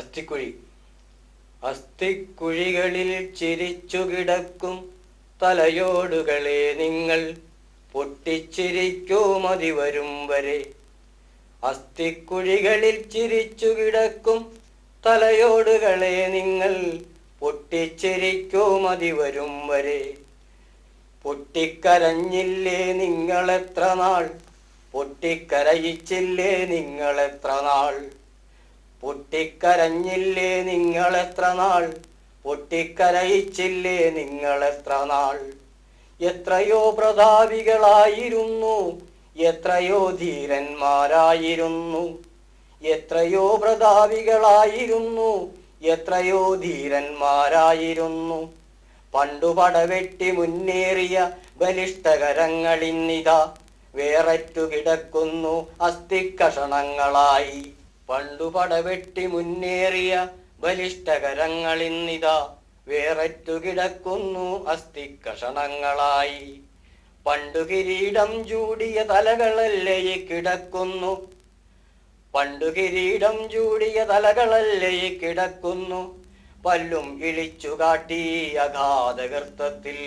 അസ്ഥിക്കുഴി. അസ്ഥിക്കുഴികളിൽ ചിരിച്ചു കിടക്കും തലയോടുകളെ നിങ്ങൾ. പൊട്ടിച്ചിരിക്കൂ മതി വരും. വരെ അസ്ഥിക്കുഴികളിൽ ചിരിച്ചു കിടക്കും തലയോടുകളെ നിങ്ങൾ. പൊട്ടിച്ചിരിക്കൂ മതി വരും വരെ. പൊട്ടിക്കരഞ്ഞില്ലേ നിങ്ങളെത്ര നാൾ? പൊട്ടിക്കരയിച്ചില്ലേ നിങ്ങളെത്ര നാൾ? പൊട്ടിക്കരഞ്ഞില്ലേ നിങ്ങൾ എത്ര നാൾ? പൊട്ടിക്കരയിച്ചില്ലേ നിങ്ങൾ എത്ര നാൾ? എത്രയോ പ്രതാപികളായിരുന്നു എത്രയോ ധീരന്മാരായിരുന്നു. എത്രയോ പ്രതാപികളായിരുന്നു എത്രയോ ധീരന്മാരായിരുന്നു. പണ്ടു പടവെട്ടി മുന്നേറിയ ബലിഷ്ഠകരങ്ങളിന്നിതാ വേററ്റു കിടക്കുന്നു അസ്ഥിക്കഷണങ്ങളായി. പണ്ടു പടവെട്ടി മുന്നേറിയ ബലിഷ്ഠകരങ്ങളിന്നിതാ. വേററ്റു കിടക്കുന്നു അസ്ഥിക്കഷണങ്ങളായി. പണ്ടു കിരീടം ചൂടിയ തലകളല്ലേ കിടക്കുന്നു? പണ്ടു കിരീടം ചൂടിയ തലകളല്ലേ കിടക്കുന്നു? പല്ലും ഇളിച്ചു കാട്ടി അഗാധകൃത്തത്തിൽ.